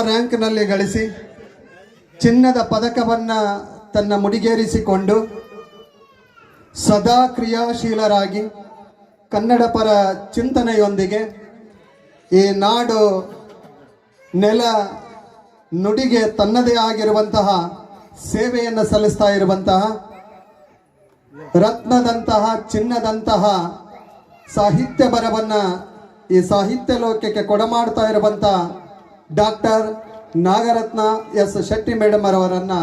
ರ್ಯಾಂಕ್ನಲ್ಲಿ ಗಳಿಸಿ ಚಿನ್ನದ ಪದಕವನ್ನ ತನ್ನ ಮುಡಿಗೇರಿಸಿಕೊಂಡು ಸದಾ ಕ್ರಿಯಾಶೀಲರಾಗಿ ಕನ್ನಡ ಪರ ಚಿಂತನೆಯೊಂದಿಗೆ ಈ ನಾಡು ನೆಲ ನುಡಿಗೆ ತನ್ನದೇ ಆಗಿರುವಂತಹ ಸೇವೆಯನ್ನು ಸಲ್ಲಿಸ್ತಾ ಇರುವಂತಹ ರತ್ನದಂತಹ ಚಿನ್ನದಂತಹ ಸಾಹಿತ್ಯ ಬರವನ್ನು ಈ ಸಾಹಿತ್ಯ ಲೋಕಕ್ಕೆ ಕೊಡಮಾಡ್ತಾ ಇರುವಂತ doctor Nagaratna S Shetty madam ಅವರನ್ನು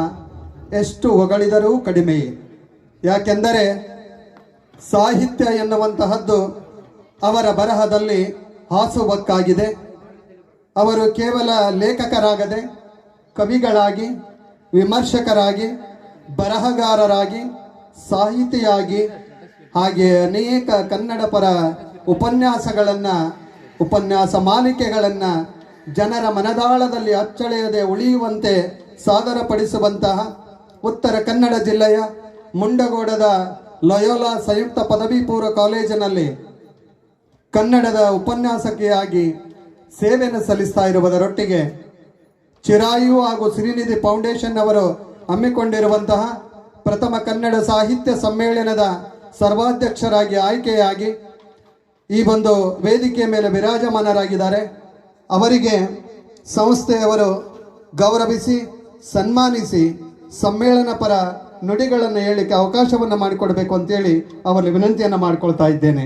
ಎಷ್ಟು ಹೊಗಳಿದರೂ ಕಡಿಮೆಯೇ ಯಾಕೆಂದರೆ ಸಾಹಿತ್ಯ ಎನ್ನುವಂತಹದ್ದು ಅವರ ಬರಹದಲ್ಲಿ ಹಾಸುಬಕ್ಕಾಗಿದೆ ಅವರು ಕೇವಲ ಲೇಖಕರಾಗದೆ ಕವಿಗಳಾಗಿ, ವಿಮರ್ಶಕರಾಗಿ, ಬರಹಗಾರರಾಗಿ, ಸಾಹಿತಿಯಾಗಿ, ಹಾಗೆ ಅನೇಕ ಕನ್ನಡ ಪರ ಉಪನ್ಯಾಸಗಳನ್ನು, ಉಪನ್ಯಾಸ ಮಾಲಿಕೆಗಳನ್ನು ಜನರ ಮನದಾಳದಲ್ಲಿ ಅಚ್ಚಳೆಯದೆ ಉಳಿಯುವಂತೆ ಸಾದರಪಡಿಸುವಂತಹ ಉತ್ತರ ಕನ್ನಡ ಜಿಲ್ಲೆಯ ಮುಂಡಗೋಡದ ಲಯೋಲಾ ಸಂಯುಕ್ತ ಪದವಿ ಪೂರ್ವ ಕಾಲೇಜಿನಲ್ಲಿ ಕನ್ನಡದ ಉಪನ್ಯಾಸಕಿಯಾಗಿ ಸೇವೆಯನ್ನು ಸಲ್ಲಿಸ್ತಾ ಇರುವುದರೊಟ್ಟಿಗೆ ಚಿರಾಯು ಹಾಗೂ ಸಿರಿನಿಧಿ ಫೌಂಡೇಶನ್ ಅವರು ಹಮ್ಮಿಕೊಂಡಿರುವಂತಹ ಪ್ರಥಮ ಕನ್ನಡ ಸಾಹಿತ್ಯ ಸಮ್ಮೇಳನದ ಸರ್ವಾಧ್ಯಕ್ಷರಾಗಿ ಆಯ್ಕೆಯಾಗಿ ಈ ಒಂದು ವೇದಿಕೆಯ ಮೇಲೆ ವಿರಾಜಮಾನರಾಗಿದ್ದಾರೆ. ಅವರಿಗೆ ಸಂಸ್ಥೆಯವರು ಗೌರವಿಸಿ, ಸನ್ಮಾನಿಸಿ, ಸಮ್ಮೇಳನ ಪರ ನುಡಿಗಳನ್ನು ಹೇಳಲಿಕ್ಕೆ ಅವಕಾಶವನ್ನು ಮಾಡಿಕೊಡಬೇಕು ಅಂತೇಳಿ ಅವರಲ್ಲಿ ವಿನಂತಿಯನ್ನು ಮಾಡಿಕೊಳ್ತಾ ಇದ್ದೇನೆ.